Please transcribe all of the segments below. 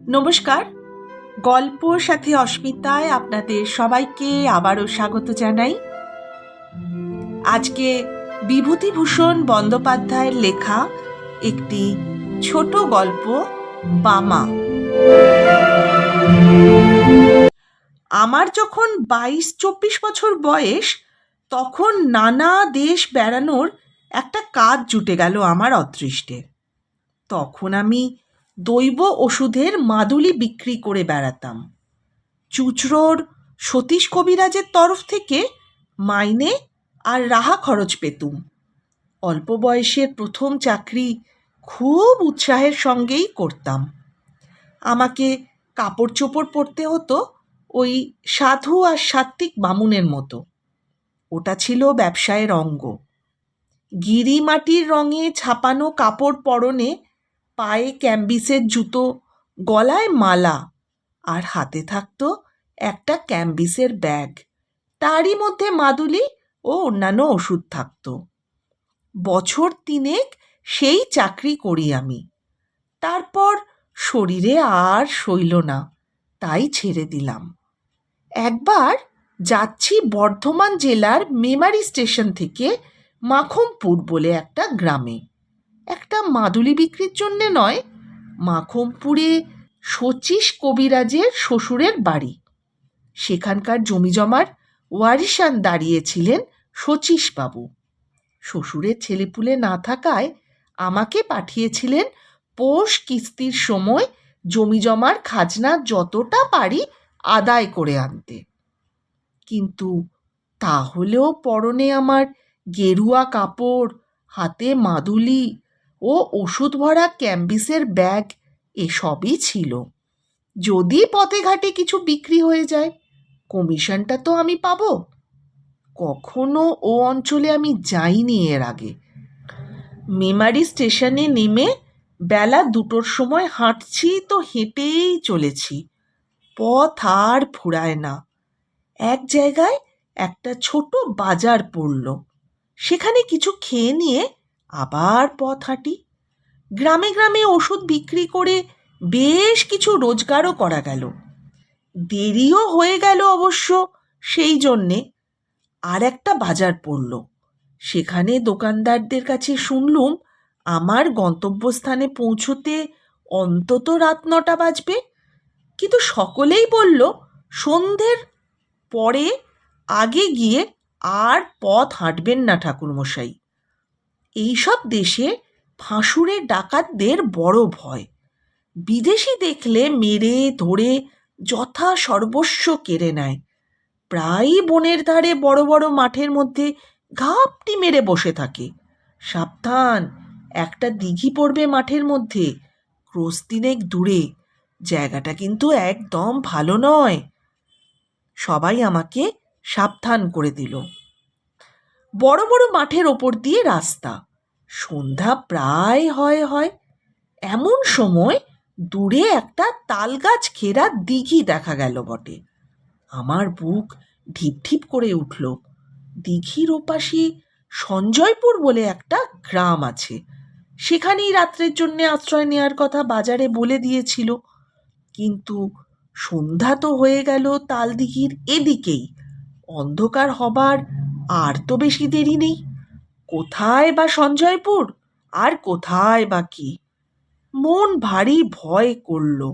নমস্কার। গল্প সাথে অস্মিতায় আপনাদের সবাইকে আবারও স্বাগত জানাই। আজকে বিভূতিভূষণ বন্দ্যোপাধ্যায়ের লেখা একটি ছোট গল্প, বামা। আমার যখন বাইশ, চব্বিশ বছর বয়স, তখন নানা দেশ বেড়ানোর একটা কাজ জুটে গেল আমার অদৃষ্টে। তখন আমি দৈব ওষুধের মাদুলি বিক্রি করে বেড়াতাম। চুচরোর সতীশ কবিরাজের তরফ থেকে মাইনে আর রাহা খরচ পেতুম। অল্প বয়সের প্রথম চাকরি খুব উৎসাহের সঙ্গেই করতাম। আমাকে কাপড় চোপড় পরতে হতো ওই সাধু আর সাত্ত্বিক বামুনের মতো। ওটা ছিল ব্যবসায়ের অঙ্গ। গিরি মাটির রঙে ছাপানো কাপড় পরনে পায়ে ক্যাম্বিসের জুতো, গলায় মালা আর হাতে থাকতো একটা ক্যাম্বিসের ব্যাগ। তারই মধ্যে মাদুলি ও অন্যান্য ওষুধ থাকতো। বছর তিনেক সেই চাকরি করি আমি। তারপর শরীরে আর সইল না, তাই ছেড়ে দিলাম। একবার যাচ্ছি বর্ধমান জেলার মেমারি স্টেশন থেকে মাখমপুর বলে একটা গ্রামে। একটা মাদুলি বিক্রির জন্যে নয়, মাখমপুরে শচীশ কবিরাজের শ্বশুরের বাড়ি। সেখানকার জমিজমার ওয়ারিশান দাঁড়িয়েছিলেন শচীশবাবু। শ্বশুরের ছেলেপুলে না থাকায় আমাকে পাঠিয়েছিলেন পোষ কিস্তির সময় জমিজমার খাজনা যতটা পারি আদায় করে আনতে। কিন্তু তাহলেও পরনে আমার গেরুয়া কাপড়, হাতে মাদুলি ও ওষুধ ভরা ক্যাম্বিসের ব্যাগ এসবই ছিল। যদি পথে ঘাটে কিছু বিক্রি হয়ে যায়, কমিশনটা তো আমি পাবো। কখনো ও অঞ্চলে আমি যাইনি এর আগে। মেমারি স্টেশনে নেমে বেলা দুটোর সময় হাঁটছি তো হেঁটেই চলেছি। পথ আর ফুরায় না। এক জায়গায় একটা ছোট বাজার পড়ল। সেখানে কিছু খেয়ে নিয়ে আবার পথ হাঁটি। গ্রামে গ্রামে ওষুধ বিক্রি করে বেশ কিছু রোজগারও করা গেল। দেরিও হয়ে গেল অবশ্য সেই জন্যে। আর একটা বাজার পড়ল। সেখানে দোকানদারদের কাছে শুনলুম, আমার গন্তব্যস্থানে পৌঁছতে অন্তত রাত নটা বাজবে। কিন্তু সকলেই বলল, সন্ধ্যের পরে আগে গিয়ে আর পথ হাঁটবেন না ঠাকুরমশাই। এইসব দেশে ফাঁসুরে ডাকাতদের বড় ভয়। বিদেশি দেখলে মেরে, ধরে যথা সর্বস্ব কেড়ে নেয়। প্রায়ই বনের ধারে বড় বড় মাঠের মধ্যে ঘাপটি মেরে বসে থাকে। সাবধান, একটা দিঘি পড়বে মাঠের মধ্যে। ক্রোশ তিনেক দূরে, জায়গাটা কিন্তু একদম ভালো নয়। সবাই আমাকে সাবধান করে দিল। বড় বড় মাঠের ওপর দিয়ে রাস্তা। সন্ধ্যা প্রায় হয় হয়। এমন সময় দূরে একটা তালগাছ ঘেরা দিঘি দেখা গেল বটে। আমার বুক ঢিপ ঢিপ করে উঠল। দিঘির ওপাশে সঞ্জয়পুর বলে একটা গ্রাম আছে। সেখানেই রাত্রের জন্য আশ্রয় নেওয়ার কথা বাজারে বলে দিয়েছিল। কিন্তু সন্ধ্যা তো হয়ে গেল তালদিঘির এদিকেই। অন্ধকার হবার আর তো বেশি দেরি নেই। কোথায় বা সঞ্জয়পুর? আর কোথায় বা কি? মন ভারী ভয় করল।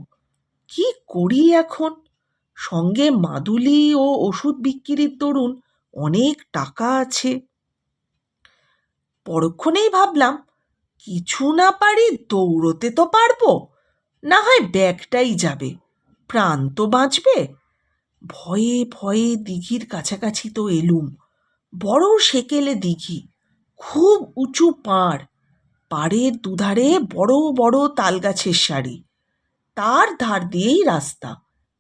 কি করি এখন? সঙ্গে মাদুলি ও ওষুধ বিক্রির তরুণ অনেক টাকা আছে। পরক্ষণেই ভাবলাম, কিছু না পারি দৌড়তে তো পারব। না হয় ব্যাগটাই যাবে। প্রাণ তো বাঁচবে। ভয়ে ভয়ে দিঘির কাছাকাছি তো এলুম। বড় সেকেলে দিঘি, খুব উঁচু পাড়, পাড়ের দুধারে বড় বড় তালগাছের সারি। তার ধার দিয়েই রাস্তা।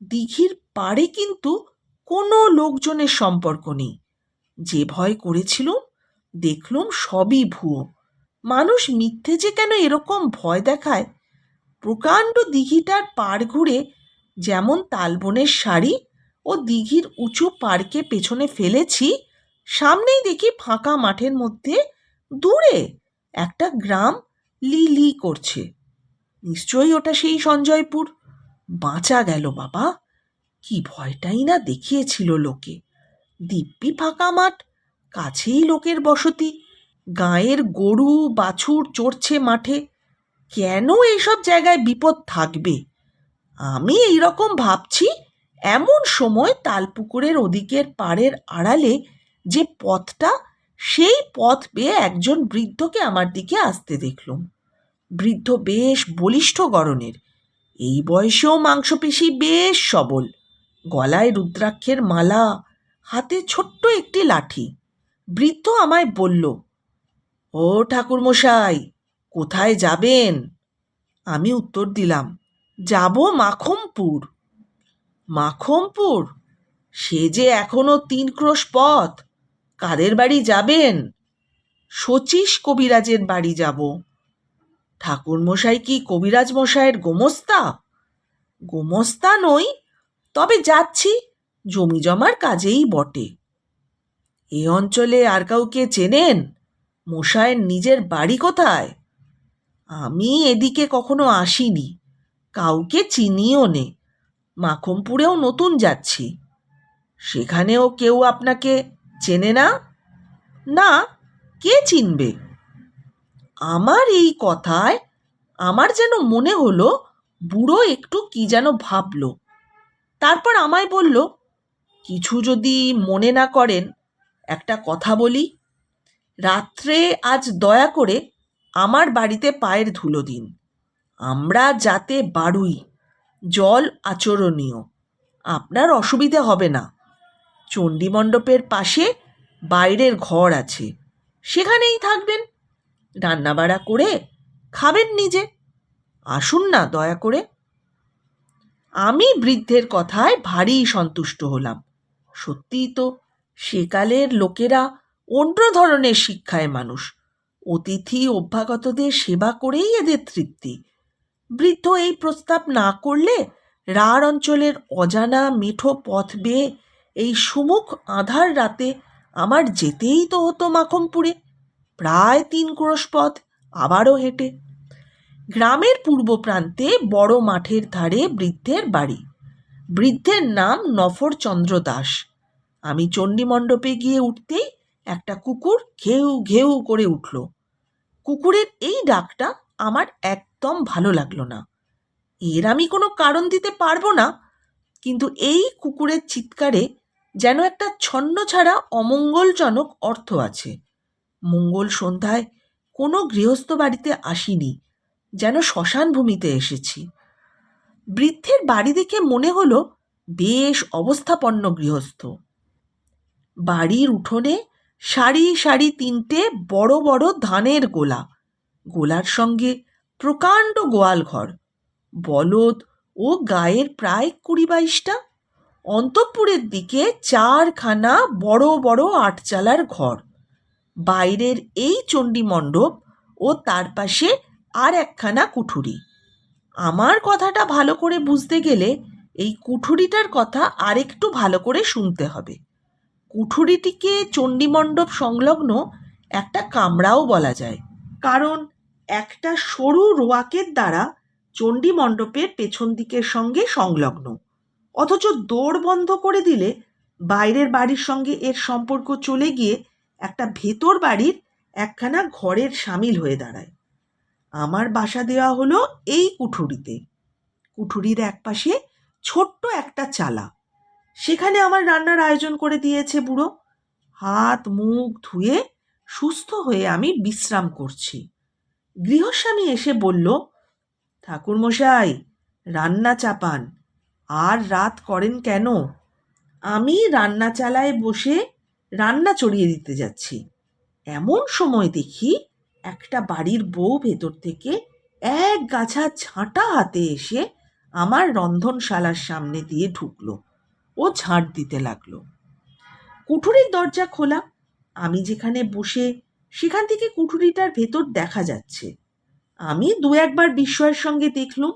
দিঘির পাড়ে কিন্তু কোনো লোকজনের সম্পর্ক নেই। যে ভয় করেছিলুম, দেখলুম সবই ভুয়ো। মানুষ মিথ্যে যে কেন এরকম ভয় দেখায়? প্রকাণ্ড দিঘিটার পাড় ঘুরে যেমন তালবনের শাড়ি ও দিঘির উঁচু পাড়কে পেছনে ফেলেছি সামনেই দেখি ফাঁকা মাঠের মধ্যে দূরে একটা গ্রাম লি লি করছে। নিশ্চয়ই ওটা সেই সঞ্জয়পুর। বাঁচা গেল বাবা। কি ভয়টাই না দেখিয়েছিল লোকে। দিব্যি ফাঁকা মাঠ, কাছেই লোকের বসতি। গাঁয়ের গরু, বাছুর চড়ছে মাঠে। কেন এইসব জায়গায় বিপদ থাকবে? আমি এই রকম ভাবছি, এমন সময় তালপুকুরের ওদিকের পাড়ের আড়ালে যে পথটা, সেই পথ বেয়ে একজন বৃদ্ধকে আমার দিকে আসতে দেখলুম। বৃদ্ধ বেশ বলিষ্ঠ গড়নের। এই বয়সেও মাংসপেশি বেশ সবল। গলায় রুদ্রাক্ষের মালা, হাতে ছোট্ট একটি লাঠি। বৃদ্ধ আমায় বলল, ও ঠাকুরমশাই, কোথায় যাবেন? আমি উত্তর দিলাম, যাব মাখমপুর। মাখমপুর? সে যে এখনও তিন ক্রোশ পথ কাদের বাড়ি যাবেন? শচীশ কবিরাজের বাড়ি যাব। ঠাকুরমশাই কি কবিরাজ মশাইয়ের গোমস্তা? গোমস্তা নই, তবে যাচ্ছি, জমি জমার কাজেই বটে। এ অঞ্চলে আর কাউকে চেনেন? মশায়ের নিজের বাড়ি কোথায়? আমি এদিকে কখনো আসিনি, কাউকে চিনিও নে। মাখমপুরেও নতুন যাচ্ছি। সেখানেও কেউ আপনাকে চেনে না? না, কে চিনবে? আমার এই কথায় আমার যেন মনে হলো, বুড়ো একটু কি যেন ভাবল। তারপর আমায় বলল, কিছু যদি মনে না করেন, একটা কথা বলি। রাত্রে আজ দয়া করে আমার বাড়িতে পায়ের ধুলো দিন। আমরা যাতে বাড়ুই জল আচরণীয়। আপনার অসুবিধে হবে না। চণ্ডীমণ্ডপের পাশে বাইরের ঘর আছে। সেখানেই থাকবেন। রান্নাবাড়া করে খাবেন নিজে। আসুন না, দয়া করে। আমি বৃদ্ধের কথায় ভারী সন্তুষ্ট হলাম। সত্যিই তো সেকালের লোকেরা অন্য ধরনের শিক্ষায় মানুষ। অতিথি অভ্যাগতদের সেবা করেই এদের তৃপ্তি। বৃদ্ধ এই প্রস্তাব না করলে রাঢ় অঞ্চলের অজানা মেঠো পথ বেয়ে এই সুমুখ আধার রাতে আমার যেতেই তো হতো মাখমপুরে প্রায় তিন ক্রোশ পথ আবারও হেঁটে। গ্রামের পূর্ব প্রান্তে বড় মাঠের ধারে বৃদ্ধের বাড়ি। বৃদ্ধের নাম নফরচন্দ্র দাস। আমি চণ্ডীমণ্ডপে গিয়ে উঠতেই একটা কুকুর ঘেউ ঘেউ করে উঠল। কুকুরের এই ডাকটা আমার একদম ভালো লাগল না। এর আমি কোনো কারণ দিতে পারব না, কিন্তু এই কুকুরের চিৎকারে যেন একটা ছন্ন ছাড়া অমঙ্গলজনক অর্থ আছে। মঙ্গল সন্ধ্যায় কোনো গৃহস্থ বাড়িতে আসিনি, যেন শ্মশান ভূমিতে এসেছি। বৃদ্ধের বাড়ি দেখে মনে হলো বেশ অবস্থাপন্ন গৃহস্থ। বাড়ির উঠোনে সারি সারি তিনটে বড় বড় ধানের গোলা, গোলার সঙ্গে প্রকাণ্ড গোয়াল ঘর বলদ ও গায়ের প্রায় কুড়ি বাইশটা অন্তঃপুরের দিকে চারখানা বড় বড় আটচালার ঘর। বাইরের এই চণ্ডী মণ্ডপ ও তার পাশে আর একখানা কুঠুরি। আমার কথাটা ভালো করে বুঝতে গেলে এই কুঠুরিটার কথা আরেকটু ভালো করে শুনতে হবে। কুঠুরিটিকে চণ্ডীমণ্ডপ সংলগ্ন একটা কামরাও বলা যায়। কারণ একটা সরু রোয়াকের দ্বারা চণ্ডী মণ্ডপের পেছন দিকের সঙ্গে সংলগ্ন। অথচ দৌড় বন্ধ করে দিলে বাইরের বাড়ির সঙ্গে এর সম্পর্ক চলে গিয়ে একটা ভেতর বাড়ির একখানা ঘরের সামিল হয়ে দাঁড়ায়। আমার বাসা দেওয়া হলো এই কুঠুরিতে। কুঠুরির একপাশে ছোট্ট একটা চালা। সেখানে আমার রান্নার আয়োজন করে দিয়েছে বুড়ো। হাত, মুখ ধুয়ে সুস্থ হয়ে আমি বিশ্রাম করছি। গৃহস্বামী এসে বলল, ঠাকুরমশাই, রান্না চাপান। আর রাত করেন কেন? আমি রান্না চালায় বসে রান্না চড়িয়ে দিতে যাচ্ছি। এমন সময় দেখি একটা বাড়ির বউ ভেতর থেকে এক গাছা ঝাঁটা হাতে এসে আমার রন্ধনশালার সামনে দিয়ে ঢুকলো। ও ঝাঁট দিতে লাগল। কুঠুরির দরজা খোলা। আমি যেখানে বসে সেখান থেকে কুঠুরিটার ভেতর দেখা যাচ্ছে। আমি দু একবার বিস্ময়ের সঙ্গে দেখলুম।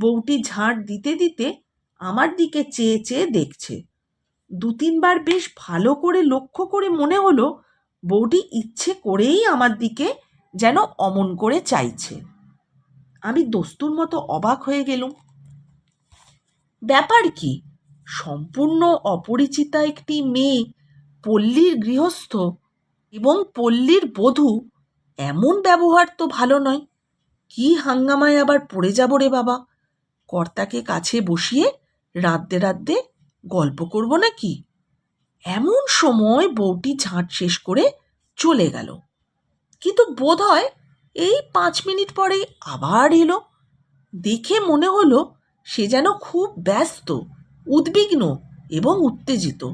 বউটি ঝাঁট দিতে দিতে আমার দিকে চেয়ে চেয়ে দেখছে। দু তিনবার বেশ ভালো করে লক্ষ্য করে মনে হলো, বউটি ইচ্ছে করেই আমার দিকে যেন অমন করে চাইছে। আমি দস্তুর মতো অবাক হয়ে গেলুম। ব্যাপার কি? সম্পূর্ণ অপরিচিতা একটি মেয়ে, পল্লীর গৃহস্থ এবং পল্লীর বধূ, এমন ব্যবহার তো ভালো নয়। কি হাঙ্গামায় আবার পড়ে যাব রে বাবা? কর্তাকে কাছে বসিয়ে রাঁধতে রাঁধতে গল্প করব নাকি? এমন সময় বউটি ঝাঁট শেষ করে চলে গেল। কিন্তু বোধ হয় এই পাঁচ মিনিট পরেই আবার এলো। দেখে মনে হলো সে যেন খুব ব্যস্ত, উদ্বিগ্ন এবং উত্তেজিত।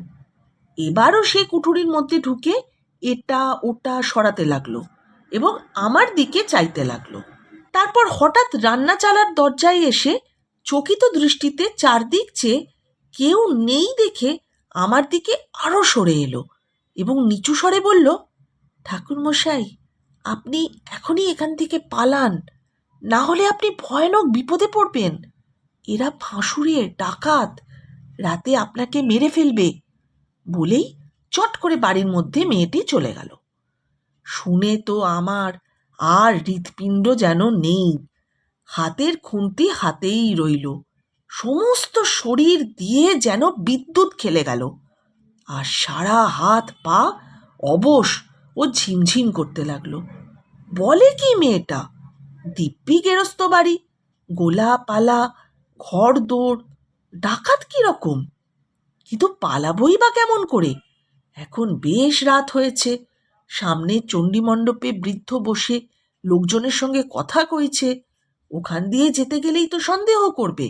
এবারও সে কুঠুরির মধ্যে ঢুকে এটা ওটা সরাতে লাগল এবং আমার দিকে চাইতে লাগল। তারপর হঠাৎ রান্না চালার দরজায় এসে চকিত দৃষ্টিতে চারদিক চেয়ে কেউ নেই দেখে আমার দিকে আরও সরে এলো এবং নিচু স্বরে বলল, ঠাকুরমশাই, আপনি এখনই এখান থেকে পালান। না হলে আপনি ভয়ানক বিপদে পড়বেন। এরা ফাঁসুড়ে, ডাকাত, রাতে আপনাকে মেরে ফেলবে। বলেই চট করে বাড়ির মধ্যে মেয়েটি চলে গেল। শুনে তো আমার আর হৃৎপিণ্ড যেন নেই। হাতের খুন্তি হাতেই রইল। সমস্ত শরীর দিয়ে যেন বিদ্যুৎ খেলে গেল। আর সারা হাত পা অবশ ও ঝিমঝিম করতে লাগল। বলে কি মেয়েটা? দিব্যি গেরস্ত বাড়ি গোলা পালা ঘর দৌড় ডাকাত কীরকম কিন্তু পালাবই বা কেমন করে? এখন বেশ রাত হয়েছে। সামনে চণ্ডীমণ্ডপে বৃদ্ধ বসে লোকজনের সঙ্গে কথা কইছে। ওখান দিয়ে যেতে গেলেই তো সন্দেহ করবে।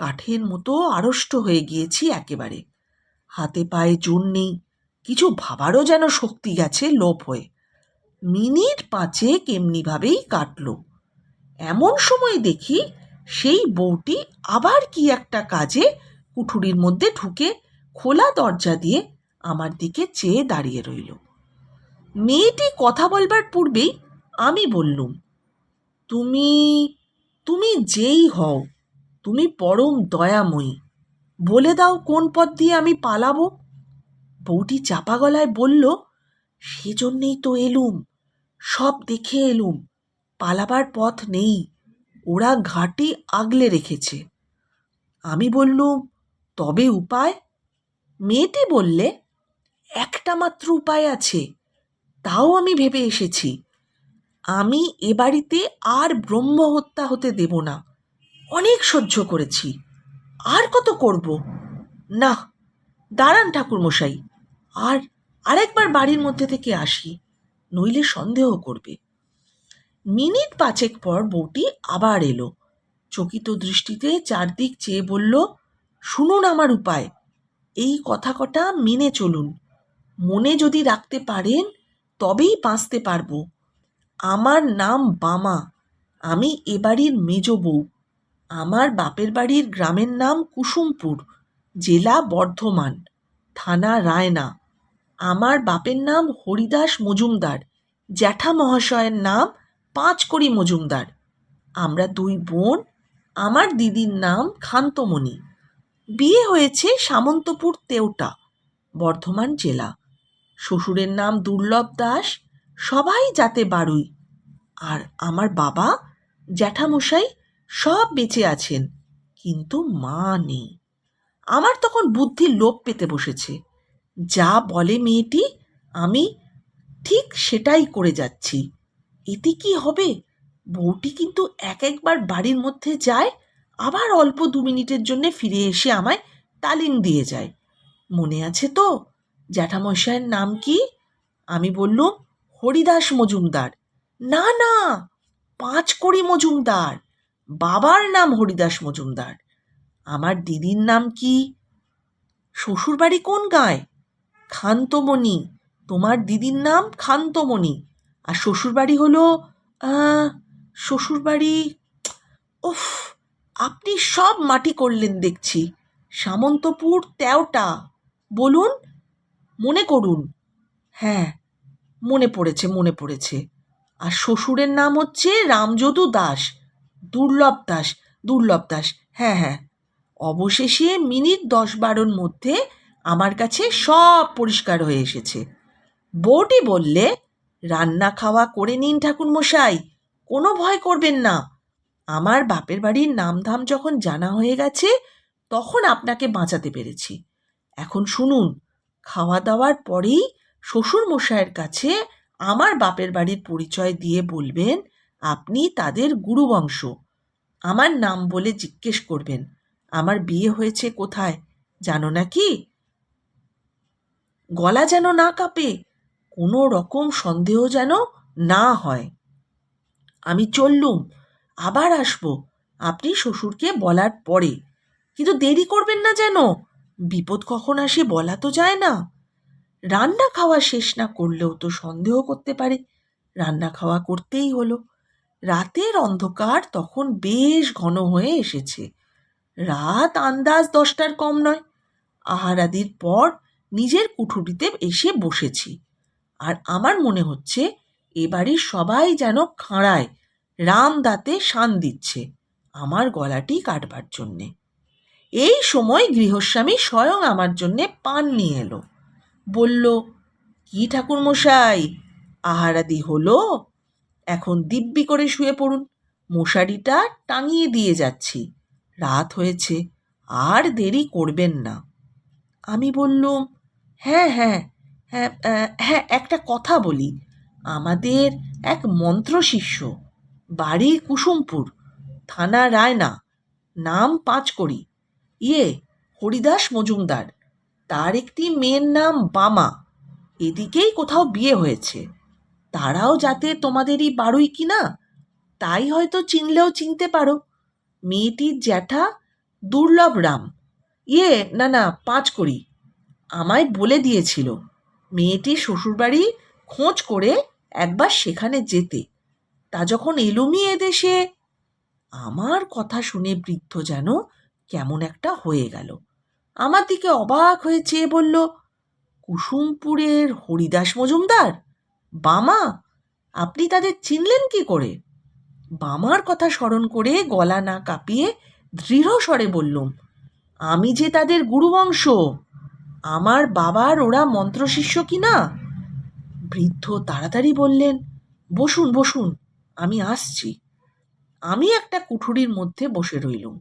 কাঠের মতো আড়ষ্ট হয়ে গিয়েছি একেবারে। হাতে পায়ে জোর নেই, কিছু ভাবারও যেন শক্তি গেছে লোপ হয়ে। মিনিট পাঁচেক এমনিভাবেই কাটল। এমন সময় দেখি সেই বউটি আবার কি একটা কাজে কুঠুরির মধ্যে ঢুকে খোলা দরজা দিয়ে আমার দিকে চেয়ে দাঁড়িয়ে রইল। মেয়েটি কথা বলবার পূর্বেই আমি বললুম, তুমি তুমি যেই হও, তুমি পরম দয়াময়ী। বলে দাও কোন পথ দিয়ে আমি পালাবো? বউটি চাপা গলায় বলল, সেজন্যেই তো এলুম, সব দেখে এলুম, পালাবার পথ নেই, ওরা ঘাটি আগলে রেখেছে। আমি বললুম, তবে উপায়? মেয়েটি বললে, একটা মাত্র উপায় আছে, তাও আমি ভেবে এসেছি। আমি এ বাড়িতে আর ব্রহ্ম হত্যা হতে দেব না। অনেক সহ্য করেছি। আর কত করব? না, দাঁড়ান ঠাকুরমশাই, আর আরেকবার বাড়ির মধ্যে থেকে আসি, নইলে সন্দেহ করবে। মিনিট পাঁচেক পর বউটি আবার এলো। চকিত দৃষ্টিতে চারদিক চেয়ে বলল, শুনুন আমার উপায়। এই কথা কটা মেনে চলুন। মনে যদি রাখতে পারেন, তবেই বাঁচতে পারব। আমার নাম বামা, আমি এ বাড়ির মেজ বউ। আমার বাপের বাড়ির গ্রামের নাম কুসুমপুর, জেলা বর্ধমান, থানা রায়না। আমার বাপের নাম হরিদাস মজুমদার, জ্যাঠা মহাশয়ের নাম পাঁচকড়ি মজুমদার। আমরা দুই বোন, আমার দিদির নাম খান্তমণি। বিয়ে হয়েছে সামন্তপুর তেওটা বর্ধমান জেলা। শ্বশুরের নাম দুর্লভ দাস সবাই যাতে বাড়ুই আর আমার বাবা, জ্যাঠামশাই সব বেঁচে আছেন, কিন্তু মা নেই। আমার তখন বুদ্ধি লোপ পেতে বসেছে। যা বলে মেয়েটি, আমি ঠিক সেটাই করে যাচ্ছি। এতে কি হবে? বউটি কিন্তু এক একবার বাড়ির মধ্যে যায়, আবার অল্প দু মিনিটের জন্য ফিরে এসে আমায় তালিম দিয়ে যায়। মনে আছে তো, জ্যাঠামশাইয়ের নাম কি? আমি বললুম হরিদাস মজুমদার। না না পাঁচ কড়ি মজুমদার। বাবার নাম হরিদাস মজুমদার। আমার দিদির নাম কি? শ্বশুরবাড়ি কোন গাঁয়? খান্তমণি। তোমার দিদির নাম খান্তমণি। আর শ্বশুরবাড়ি হলো শ্বশুরবাড়ি, উফ, আপনি সব মাটি করলেন দেখছি। সামন্তপুর তেওটা। বলুন, মনে করুন। হ্যাঁ মনে পড়েছে মনে পড়েছে। আর শ্বশুরের নাম হচ্ছে রামযদু দাস, দুর্লভ দাস দুর্লভ দাস। হ্যাঁ হ্যাঁ। অবশেষে মিনিট দশ বারোর মধ্যে আমার কাছে সব পরিষ্কার হয়ে এসেছে। বউটি বললে, রান্না খাওয়া করে নিন ঠাকুরমশাই, কোনো ভয় করবেন না। আমার বাপের বাড়ির নামধাম যখন জানা হয়ে গেছে, তখন আপনাকে বাঁচাতে পেরেছি। এখন শুনুন, খাওয়া দাওয়ার পরেই শ্বশুর মশাইয়ের কাছে আমার বাপের বাড়ির পরিচয় দিয়ে বলবেন, আপনি তাদের গুরুবংশ। আমার নাম বলে জিজ্ঞেস করবেন, আমার বিয়ে হয়েছে কোথায়, জানো নাকি? গলা যেন না কাঁপে, কোনো রকম সন্দেহ যেন না হয়। আমি চললুম, আবার আসব, আপনি শ্বশুরকে বলার পরে। কিন্তু দেরি করবেন না যেন, বিপদ কখন আসে বলা তো যায় না। রান্না খাওয়া শেষ না করলেও তো সন্দেহ করতে পারে। রান্না খাওয়া করতেই হলো। রাতের অন্ধকার তখন বেশ ঘন হয়ে এসেছে। রাত আন্দাজ দশটার কম নয়। আহারাদির পর নিজের কুঠুরিতে এসে বসেছি। আর আমার মনে হচ্ছে এ বাড়ির সবাই যেন খাঁড়ায় রাম দাঁতে শান দিচ্ছে আমার গলাটি কাটবার জন্যে। এই সময় গৃহস্বামী স্বয়ং আমার জন্যে পান নিয়ে এলো। বলল, কি ঠাকুরমশাই? আহারাদি হলো? এখন দিব্যি করে শুয়ে পড়ুন। মশারিটা টাঙিয়ে দিয়ে যাচ্ছি। রাত হয়েছে, আর দেরি করবেন না। আমি বললুম হ্যাঁ হ্যাঁ হ্যাঁ হ্যাঁ একটা কথা বলি। আমাদের এক মন্ত্র শিষ্য, বাড়ি কুসুমপুর, থানা রায়না, নাম পাঁচকড়ি। ইয়ে হরিদাস মজুমদার। তার একটি মেয়ের নাম বামা। এদিকেই কোথাও বিয়ে হয়েছে। তারাও যাতে তোমাদেরই বাড়ুই কি না তাই হয়তো চিনলেও চিনতে পারো। মেয়েটির জ্যাঠা দুর্লভ রাম। ইয়ে না না পাঁচ করি আমায় বলে দিয়েছিল মেয়েটি শ্বশুরবাড়ি খোঁজ করে একবার সেখানে যেতে। তা যখন এলুমি এদেশে, আমার কথা শুনে বৃদ্ধ যেন কেমন একটা হয়ে গেল। আমার দিকে অবাক হয়ে চেয়ে বলল, কুসুমপুরের হরিদাস মজুমদার? বামা, আপনি তাদের চিনলেন কি করে? বামার কথা স্মরণ করে গলা না কাঁপিয়ে দৃঢ় স্বরে বললুম, আমি যে তাদের গুরুবংশ, আমার বাবার ওরা মন্ত্রশিষ্য কি না? বৃদ্ধ তাড়াতাড়ি বললেন, বসুন বসুন, আমি আসছি। আমি একটা কুঠুরির মধ্যে বসে রইলুম।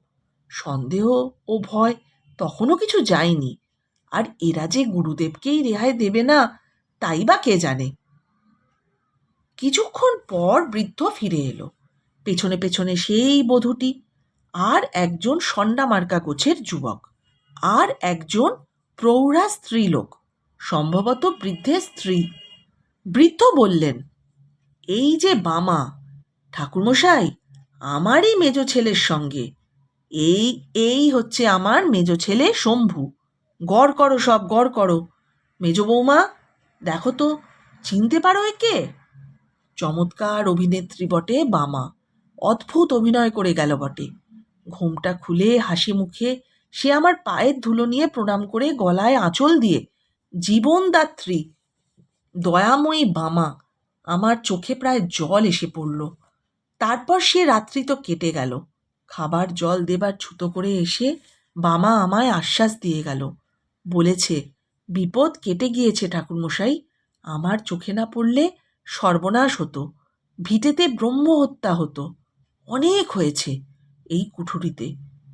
সন্দেহ ও ভয় তখনও কিছু যায়নি। আর এরা যে গুরুদেবকেই রেহাই দেবে না, তাই বা কে জানে? কিছুক্ষণ পর বৃদ্ধ ফিরে এলো। পেছনে পেছনে সেই বধূটি, আর একজন সন্ডা মার্কা গোছের যুবক, আর একজন প্রৌঢ়া স্ত্রীলোক, সম্ভবত বৃদ্ধের স্ত্রী। বৃদ্ধ বললেন, এই যে বামা, ঠাকুরমশাই, আমারই মেজ ছেলের সঙ্গে এই এই হচ্ছে আমার মেজ ছেলে শম্ভু। গড় করো সব, গড় করো। মেজ বৌমা, দেখো তো, চিনতে পারো একে? চমৎকার অভিনেত্রী বটে বামা। অদ্ভুত অভিনয় করে গেল বটে। ঘুমটা খুলে হাসি মুখে সে আমার পায়ের ধুলো নিয়ে প্রণাম করে গলায় আঁচল দিয়ে জীবনদাত্রী দয়াময়ী বামা। আমার চোখে প্রায় জল এসে পড়ল। তারপর সে রাত্রি তো কেটে গেল। খাবার জল দেবার ছুতো করে এসে বামা আমায় আশ্বাস দিয়ে গেল। বলেছে, বিপদ কেটে গিয়েছে ঠাকুরমশাই। আমার চোখে না পড়লে সর্বনাশ হতো। ভিটেতে ব্রহ্ম হত্যা হতো। অনেক হয়েছে এই কুঠুরিতে,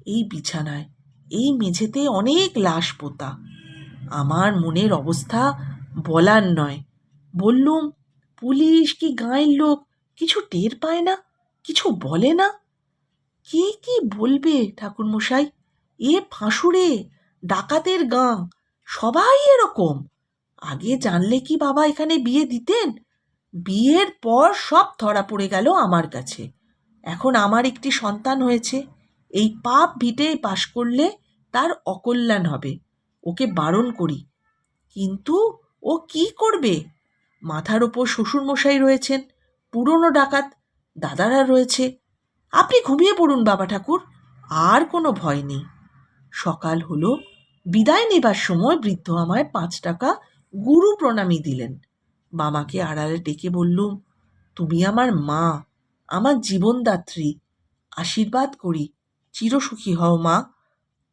এই বিছানায়, এই মেঝেতে অনেক লাশ পোতা। আমার মনের অবস্থা বলার নয়। বললুম, পুলিশ কি গাঁয়ের লোক? কিছু টের পায় না? কিছু বলে না? কে কি বলবে ঠাকুরমশাই? এ ফাঁসুড়ে, ডাকাতের গাঁ, সবাই এরকম। আগে জানলে কি বাবা এখানে বিয়ে দিতেন? বিয়ের পর সব ধরা পড়ে গেল আমার কাছে। এখন আমার একটি সন্তান হয়েছে। এই পাপ ভিটে পাশ করলে তার অকল্যাণ হবে। ওকে বারণ করি। কিন্তু ও কি করবে? মাথার ওপর শ্বশুরমশাই রয়েছেন, পুরনো ডাকাত, দাদারা রয়েছে। আপনি ঘুমিয়ে পড়ুন, বাবা ঠাকুর। আর কোনো ভয় নেই। সকাল হলো, বিদায় নেবার সময় বৃদ্ধ আমায় পাঁচ টাকা গুরু প্রণামী দিলেন। মামাকে আড়ালে ডেকে বললুম, তুমি আমার মা, আমার জীবনদাত্রী, আশীর্বাদ করি, চিরসুখী হও মা।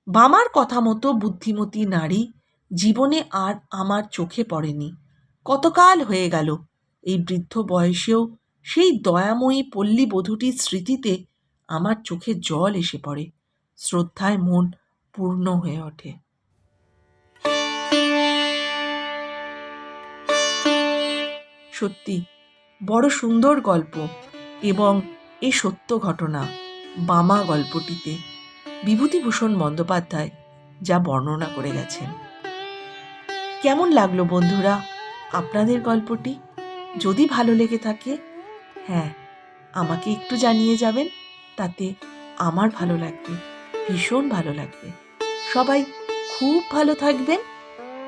বামার কথা মতো বুদ্ধিমতী নারী জীবনে আর আমার চোখে পড়েনি। কতকাল হয়ে গেল, এই বৃদ্ধ বয়সেও সেই দয়াময়ী পল্লী বধূটির স্মৃতিতে আমার চোখে জল এসে পড়ে। শ্রদ্ধায় মন পূর্ণ হয়ে ওঠে। সত্যি, বড় সুন্দর গল্প এবং এ সত্য ঘটনা বামা গল্পটিতে বিভূতিভূষণ বন্দ্যোপাধ্যায় যা বর্ণনা করে গেছেন। কেমন লাগল বন্ধুরা আপনাদের গল্পটি? যদি ভালো লেগে থাকে হ্যাঁ আমাকে একটু জানিয়ে যাবেন, তাতে আমার ভালো লাগবে, ভীষণ ভালো লাগবে। সবাই খুব ভালো থাকবেন।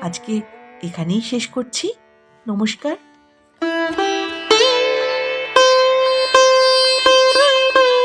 আজকে এখানেই শেষ করছি। নমস্কার।